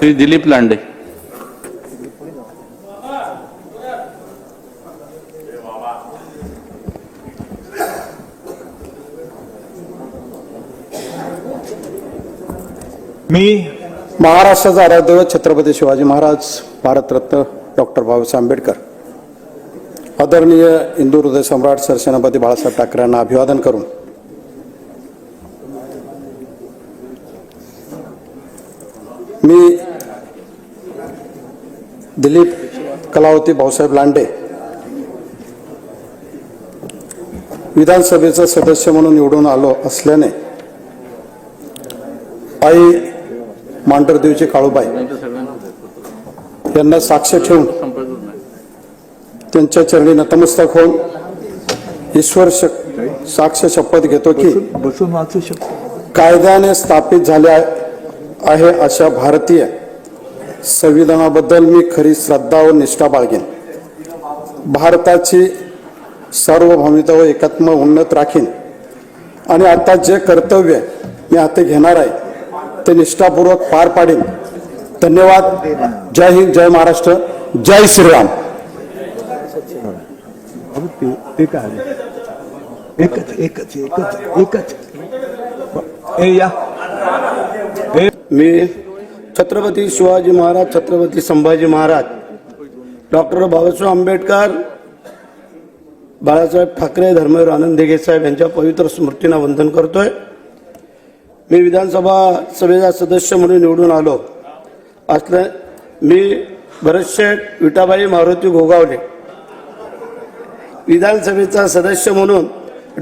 श्री दिलीप लांडे. मी महाराष्ट्राचा आराध्य छत्रपती शिवाजी महाराज भारतरत्न डॉक्टर बाबासाहेब आंबेडकर आदरणीय हिंदू हृदय सम्राट सरसेनापती बाळासाहेब ठाकरे यांना अभिवादन करून मी दिलीप कलावती भाऊसाहेब लांडे. विधानसभेचा सदस्य म्हणून निवडून आलो असल्याने आई मांढरदेवची काळूबाई यांना साक्ष ठेवून त्यांच्या चरणी नतमस्तक होऊन ईश्वर साक्ष शपथ घेतो की कायद्याने स्थापित झाले आहे अशा भारतीय संविधानाबद्दल मी खरी श्रद्धा व निष्ठा बाळगेन. भारताची सार्वभौमिता व एकात्म उन्नत राखीन. आणि आता जे कर्तव्य मी हाती घेणार आहे ते निष्ठापूर्वक पार पाडीन. धन्यवाद. जय हिंद जय महाराष्ट्र जय श्रीराम? एकच एकच एकच एकच. मी छत्रपती शिवाजी महाराज छत्रपती संभाजी महाराज डॉक्टर बाबासाहेब आंबेडकर बाळासाहेब ठाकरे धर्मवीर आनंद दिघे साहेब यांच्या पवित्र स्मृतींना वंदन करतोय. मी विधानसभा सभेचा सदस्य म्हणून निवडून आलो. असल्या मी भरतशेठ विटाबाई मारुती गोगावले विधानसभेचा सदस्य म्हणून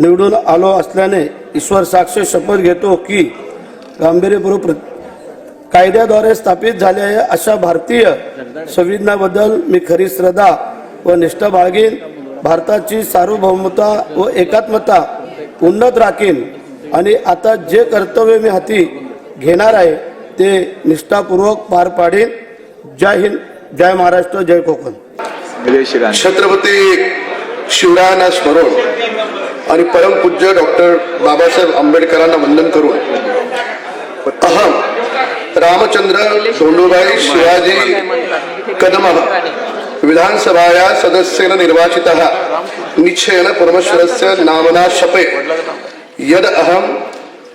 निवडून आलो असल्याने ईश्वर साक्ष शपथ घेतो की गांभीर्यपूर्वक प्र- कायद्याद्वारे स्थापित झाले आहे अशा भारतीय संविधानाबद्दल मी खरी श्रद्धा व निष्ठा बाळगीन. भारताची सार्वभौमता व एकात्मता उन्नत राखीन. आणि आता जे कर्तव्य मी हाती घेणार आहे ते निष्ठापूर्वक पार पाडेन. जय हिंद जय महाराष्ट्र जय कोकण. छत्रपती शिवरायांना स्मरण आणि परमपूज्य डॉक्टर बाबासाहेब आंबेडकरांना वंदन करून. अहम रामचंद्र धोंडोबाई शिवाजी कदम विधानसभाया सदस्येन निर्वाचितः। निश्चयेन परमेश्वरस्य नामना शपे। यद अहम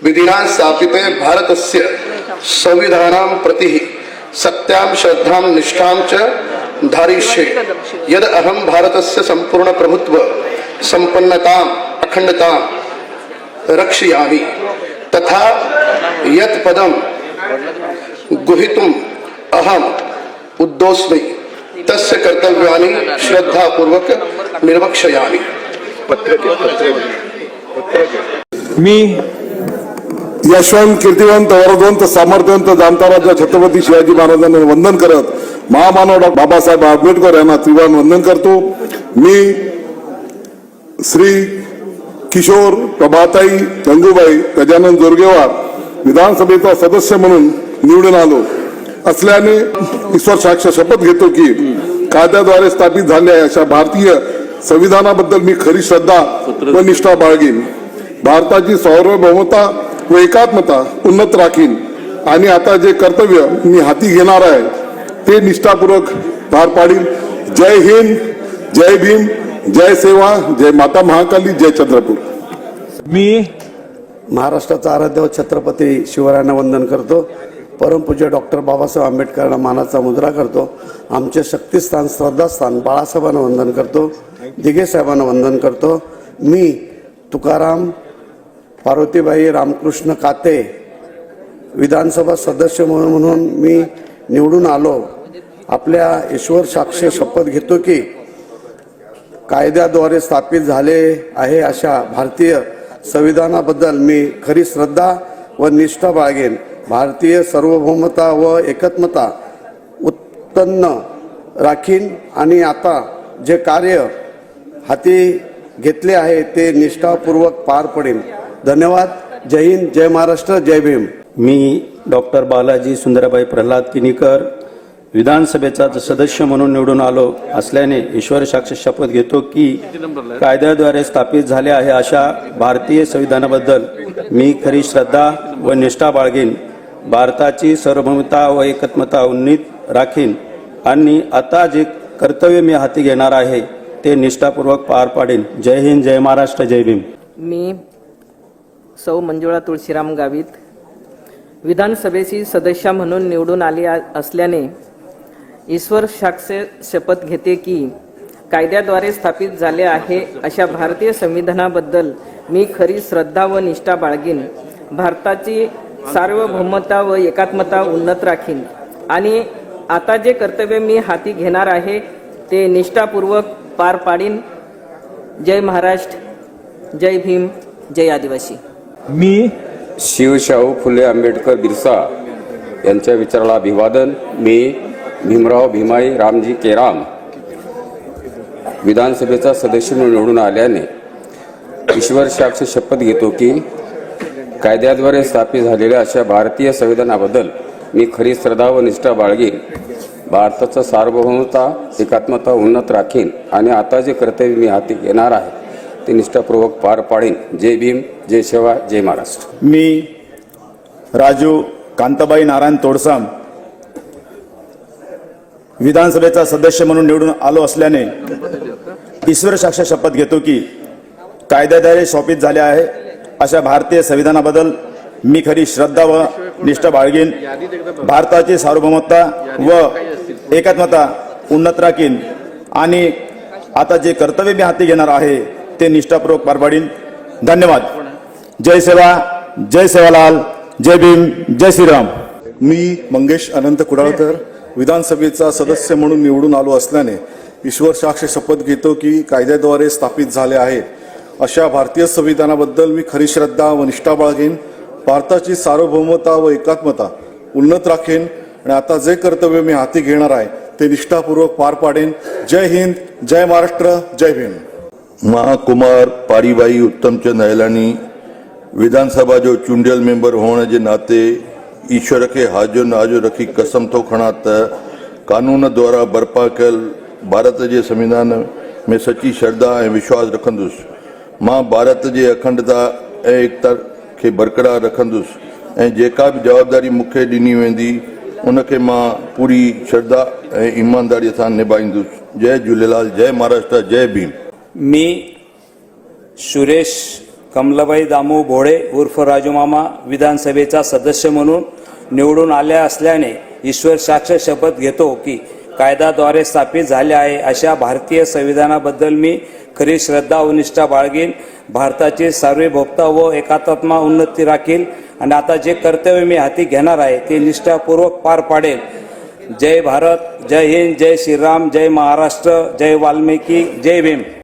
विधिना स्थापिते भारतस्य संविधानां प्रति, सत्यां, श्रद्धां, निष्ठां च धारिष्ये यद अहम भारतस्य संपूर्ण प्रभुत्व संपन्नताम् अखंडतां रक्षयामि, तथा यत् पदं गुहितुम अहम उद्दोस्मी। तस्य कर्तव्यानि श्रद्धापूर्वक निर्वक्षयामि। मी यशवंत कीर्तिवंत वरदवंत सामर्थ्यवंत जाणता छत्रपती शिवाजी महाराजांना वंदन करत महामानव डॉ. बाबासाहेब आंबेडकर यांना त्रिवान वंदन करतो. मी श्री किशोर प्रभाताई गंगूबाई गजानन जोरगेवार विधानसभेचा सदस्य म्हणून निवडून आलो. असल्याने ईश्वर साक्ष शपथ घेतो की कायद्याद्वारे स्थापित झाल्या अशा भारतीय संविधानाबद्दल मी खरी श्रद्धा व निष्ठा बाळगीन. भारताची सार्वभौमता व एकात्मता उन्नत राखीन. आणि आता जे कर्तव्य मी हाती घेणार आहे ते निष्ठापूर्वक पार पाडील जय हिंद जय भीम जय सेवा जय माता महाकाली जय चंद्रपूर. मी महाराष्ट्राचा आराध्य छत्रपती शिवरायांना वंदन करतो. परमपूज्य डॉक्टर बाबासाहेब आंबेडकरांना मानाचा मुद्रा करतो. आमचे शक्तिस्थान श्रद्धास्थान बाळासाहेबांना वंदन करतो. दिघेसाहेबांना वंदन करतो. मी तुकाराम पार्वतीबाई रामकृष्ण काते विधानसभा सदस्य म्हणून म्हणून मी निवडून आलो. आपल्या ईश्वर साक्ष शपथ घेतो की कायद्याद्वारे स्थापित झाले आहे अशा भारतीय संविधानाबद्दल मी खरी श्रद्धा व निष्ठा बाळगेन. भारतीय सार्वभौमता व एकात्मता उत्पन्न राखीन आणि आता जे कार्य हाती घेतले आहे ते निष्ठापूर्वक पार पडेल धन्यवाद. जय हिंद. जय महाराष्ट्र. जय भीम. मी डॉक्टर बालाजी सुंदराबाई प्रल्हाद किनीकर विधानसभेचा सदस्य म्हणून निवडून आलो असल्याने ईश्वर साक्ष शपथ घेतो की कायद्याद्वारे स्थापित झाले आहे अशा भारतीय संविधानाबद्दल मी खरी श्रद्धा व निष्ठा बाळगेन. भारताची सार्वभौमता व एकत्मता उन्नीत राखीन. आणि आता जे कर्तव्य मी हाती घेणार आहे ते निष्ठापूर्वक पार पाडेन. जय हिंद जय महाराष्ट्र जय भीम. मी सौ मंजुळा तुळशीराम गावित. विधानसभेची सदस्य म्हणून निवडून आली आ- असल्याने ईश्वर साक्ष शपथ घेते की कायद्याद्वारे स्थापित झाले आहे अशा भारतीय संविधानाबद्दल मी खरी श्रद्धा व निष्ठा बाळगीन. भारताची सार्वभौमता व एकात्मता उन्नत राखीन. आणि आता जे कर्तव्य मी हाती घेणार आहे ते निष्ठापूर्वक पार पाडीन. जय महाराष्ट्र जय भीम जय आदिवासी. मी शिवशाहू फुले आंबेडकर बिरसा यांच्या विचाराला अभिवादन. मी भीमराव भीमाई रामजी केराम विधानसभेचा सदस्य म्हणून निवडून आल्याने ईश्वर साक्ष शपथ घेतो की कायद्याद्वारे स्थापित झालेल्या अशा भारतीय संविधानाबद्दल मी खरी श्रद्धा व निष्ठा बाळगीन. भारताचा सार्वभौमता एकात्मता उन्नत राखीन आणि आता जे कर्तव्य मी हाती घेणार आहे ते निष्ठापूर्वक पार पाडीन. जय भीम जय सेवा जय महाराष्ट्र. मी राजू कांताबाई नारायण तोडसाम विधानसभेचा सदस्य म्हणून निवडून आलो असल्याने ईश्वर साक्ष शपथ घेतो की कायद्याद्वारे शोपित झाले आहे. अशा भारतीय संविधानाबद्दल मी खरी श्रद्धा व निष्ठा बाळगीन. भारताची सार्वभौमता व एकात्मता उन्नत राखीन. आणि आता जे कर्तव्य मी हाती घेणार आहे ते निष्ठापूर्वक पार पाडीन धन्यवाद. जय सेवा जय सेवालाल जय भीम जय श्रीराम. मी मंगेश अनंत कुडाळकर विधानसभेचा सदस्य म्हणून निवडून आलो असल्याने ईश्वर साक्ष शपथ घेतो की कायद्याद्वारे स्थापित झाले आहे अशा भारतीय संविधानाबद्दल मी खरी श्रद्धा व निष्ठा बाळगेन. भारताची सार्वभौमता व एकात्मता उन्नत राखेन आणि आता जे कर्तव्य मी हाती घेणार आहे ते निष्ठापूर्वक पार पाडेन. जय हिंद जय महाराष्ट्र जय भीम. महाकुमार पारीबाई उत्तमचंद अहलानी विधानसभा जो चूंडियल मेंबर होण्याचे नाते ईश्वर खे हाजो नाजो रखी कसम थो खणा त कानून द्वारा बर्पा कयल भारत जे संविधान में सची श्रद्धा ऐं विश्वास रखंदुसि। मां भारत जे अखंडता ऐं एकता खे बरक़रार रखंदुसि ऐं जेका बि जवाबदारी मूंखे ॾिनी वेंदी उनखे मां पूरी श्रद्धा ऐं ईमानदारीअ सां निभाईंदुसि। जय झूलेलाल जय महाराष्ट्र जय भीम। मी सुरेश कमलाबाई दामू भोळे उर्फ राजूमामा विधानसभेचा सदस्य म्हणून निवडून आल्या असल्याने ईश्वर साक्ष शपथ घेतो की कायद्याद्वारे स्थापित झाले आहे अशा भारतीय संविधानाबद्दल मी खरी श्रद्धा व निष्ठा बाळगीन. भारताची सार्वभौमता व एकात्मा उन्नती राखील आणि आता जे कर्तव्य मी हाती घेणार आहे ते निष्ठापूर्वक पार पाडेल. जय भारत जय हिंद जय श्रीराम जय महाराष्ट्र जय वाल्मिकी जय भीम.